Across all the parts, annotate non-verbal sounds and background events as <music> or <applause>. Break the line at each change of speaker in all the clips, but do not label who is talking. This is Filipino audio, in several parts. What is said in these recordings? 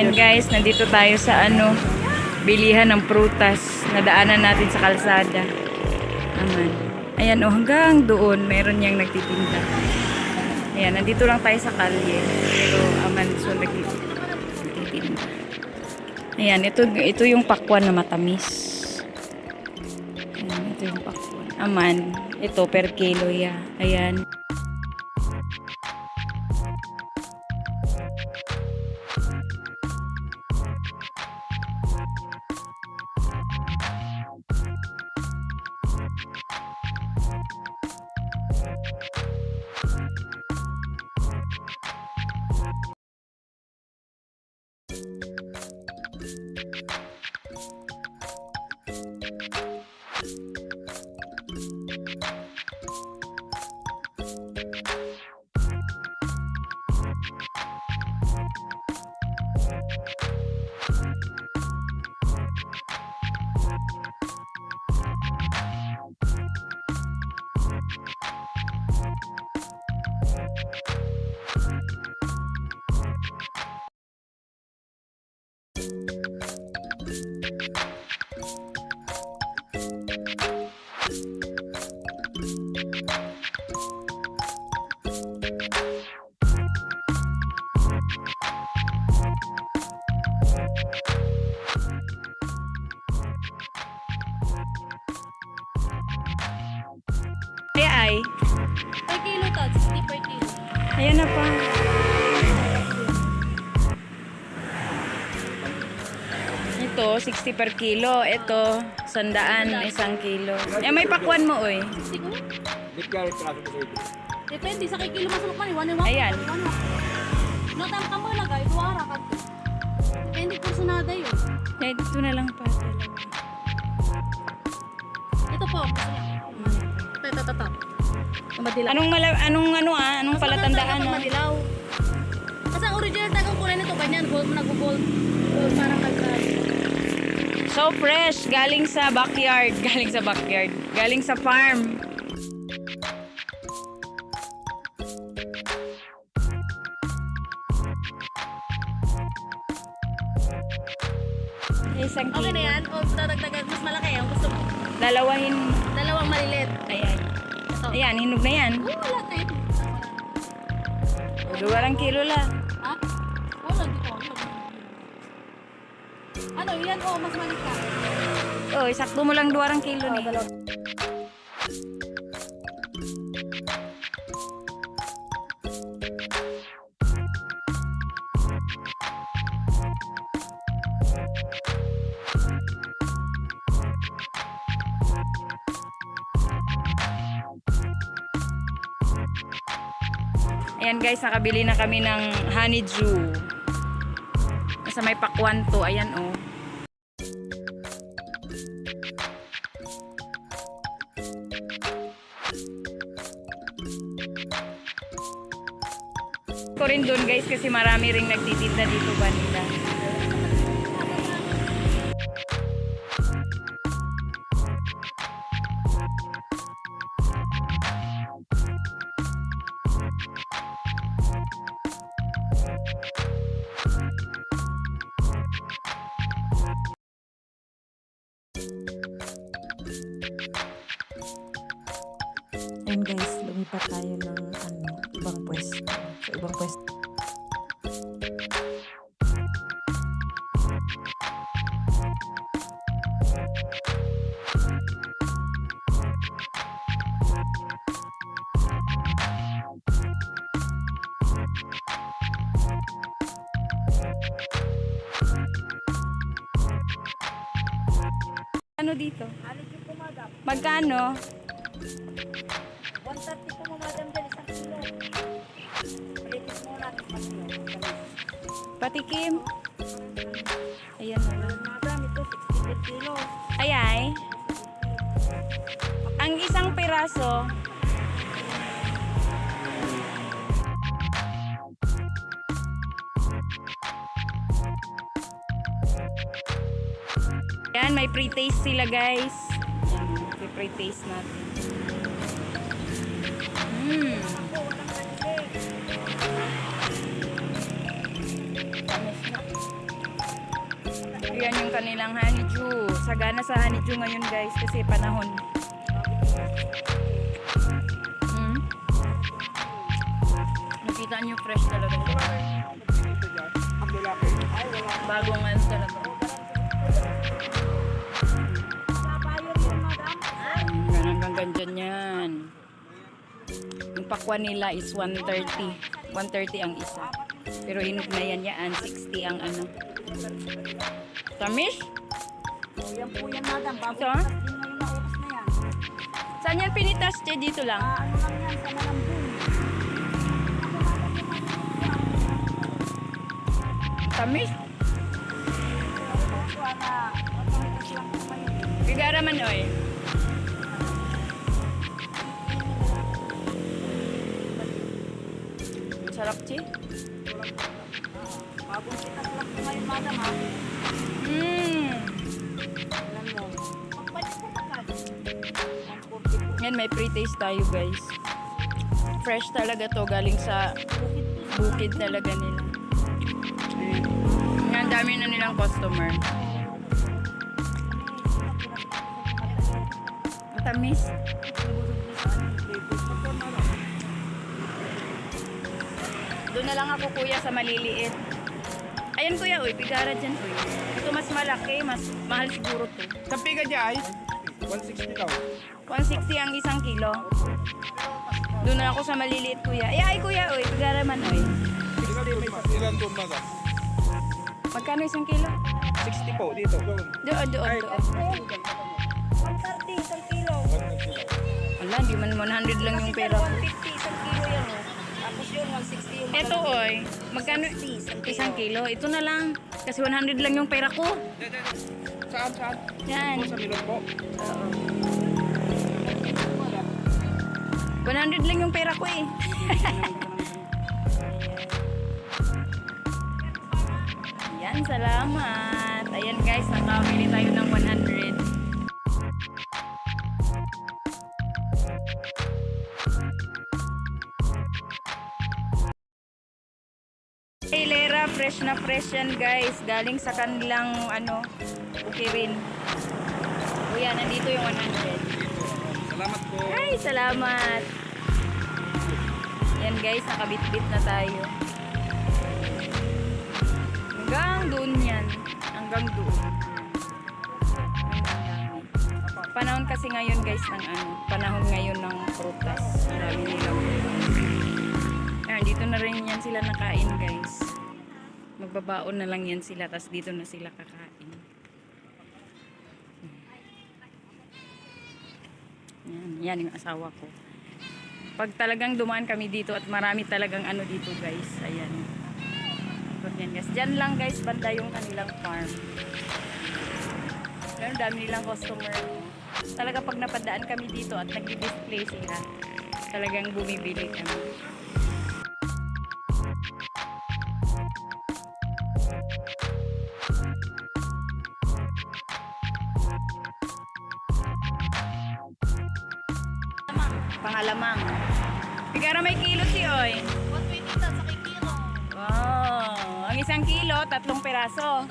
Ayan guys, nandito tayo sa ano, bilihan ng prutas. Nadaanan natin sa kalsada. Aman. Ayan oh, hanggang doon, meron niyang nagtitinda. Ayan, nandito lang tayo sa kalye. Pero aman, so nagti- nagtitinda. Ayan, ito, ito yung pakwan na matamis. Ayan, ito yung pakwan. Aman, ito per kilo ya. Ayan. Na pa. Ito, 60 per kilo. Ito, sandaan, isang kilo. Eh, may pakwan mo, oy.
Siguro, depende sa kay kilo masulok man, one one.
Ayan.
One one. No, tam ka mo lagay, duwara ka. Depende kursunada yun.
Eh, dito na lang pa.
Ito po. Ito, ito, ito, madilaw.
Anong mala anong ano ah, anong
Mas
palatandaan
kapag madilaw. Kasi ang original tagang kulay nito, ganyan, gold, nag-gold. Gold, parang kagkad.
So fresh, galing sa backyard, <laughs> galing sa backyard, galing sa farm. Isang
Okay
kilo.
na yan, o dadagdagan, mas malaki yan. Gusto mo,
Lalawahin mo.
dalawang malilit.
Ayan.
Ito.
Ayan, hinog na yan.
Oo, wala tayo.
Duwarang kilo lang.
Ha? Wala, di ko. Ano, yan, oh, mas maliit ka.
Oh, sakto mo lang duwarang kilo ni. Ayan guys, nakabili na kami ng honeydew. Nasa may pakwan to. Ayan oh. ko rin doon guys kasi marami ring nagtitinda dito banda.
Ayun lumipat tayo ng ano, ibang pwesto. Sa ibang pwesto.
Ano dito? Magkano? Patikim. Ayan na lang.
Madam, ito, 60 per kilo.
Ay ay. Ang isang piraso, Yan, may pre-taste sila guys. Yan, pre-taste natin. Mmm. Tamis na. Yan yung kanilang honeydew. Sagana sa honeydew ngayon guys kasi panahon. Hmm? Nakita niyo fresh talaga. Bagong ano talaga. Yan hanggang ganyan yan. Yung pakwan nila is 130. 130 ang isa. Pero hinog na yan yan. 60 ang ano. Tamis?
Yan po yan, madam.
Ito? ah?
Na yung naubos na yan.
Saan yan pinitas? Che, dito lang.
Ah, ano lang yan, sa malambing.
Tamis?
Lang po kayo.
Bigara man oy. Sarap, Che.
Bagong pitas lang po ngayon, madam, ha?
Mmm.
Alam mo. Magpalit po agad. 140 po.
Yan, may pre-taste tayo, guys. Fresh talaga to. Galing sa bukid talaga nila. Ayan. Yan, dami na nilang customer. Matamis. Doon na lang ako kuya sa maliliit. Ayan kuya, uy, pigara dyan, uy. Ito mas malaki, mas mahal siguro to.
Sampi ka dyan ay? 160 daw.
160 ang isang kilo. Doon na ako sa maliliit kuya. Eh, ay kuya, uy, pigara man, uy.
Ilan doon ba?
Magkano isang kilo?
60 po dito. Doon.
Doon, doon,
Ay,
doon.
130 isang kilo.
Wala, di man 100 lang yung pera ko.
150 yun, 160 yung
Eto, oy. Magkano? Isang kilo. Ito na lang. Kasi 100 lang yung pera ko.
Saan, saan?
Yan.
Sa Milon po.
Oo. 100 lang yung pera ko eh. <laughs> Yan, salamat. Ayan guys, nakabili tayo ng 100. Fresh na fresh yan guys. Galing sa kanilang ano, bukirin. Kuya, nandito yung 100.
Salamat po.
Ay, salamat. Yan guys, nakabit-bit na tayo. Hanggang doon yan. Hanggang doon. Panahon kasi ngayon guys ng ano, panahon ngayon ng prutas. Marami nilang Ayan, dito na rin yan sila nakain guys. Magbabaon na lang yan sila, tas dito na sila kakain. Yan, yan yung asawa ko. Pag talagang dumaan kami dito at marami talagang ano dito guys. Ayan. Yan guys. Diyan lang guys, banda yung kanilang farm. Pero dami nilang customer. Talaga pag napadaan kami dito at nag-display sila, talagang bumibili kami. Pangalamang. Bigara may kilo si Oy.
120 ta sa kilo.
Wow. Ang isang kilo, tatlong peraso.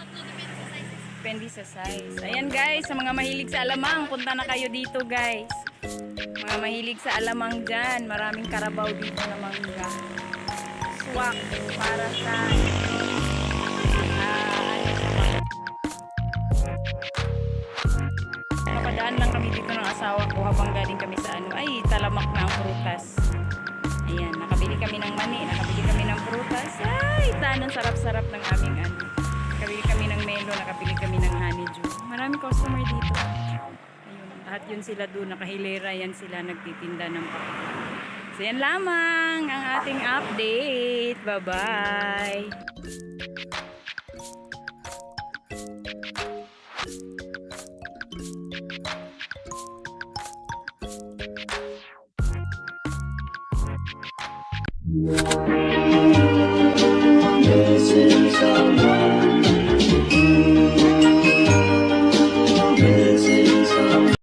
Depende sa size. Ayan guys, sa mga mahilig sa alamang, punta na kayo dito guys. Mga mahilig sa alamang dyan, maraming karabaw dito na mangga. Swak para sa Napadaan lang kami dito ng asawa ko habang galing kami sa ano. Ay, talamak na ang prutas. Ayan, nakabili kami ng mani, nakabili kami ng prutas. Ay, tanang sarap-sarap ng aming ano. Nakabili kami ng melo, nakabili kami ng honeydew. Marami customer dito. Ayun, lahat yun sila doon, nakahilera yan sila nagtitinda ng kape. So yan lamang ang ating update. Bye-bye!
Yeah.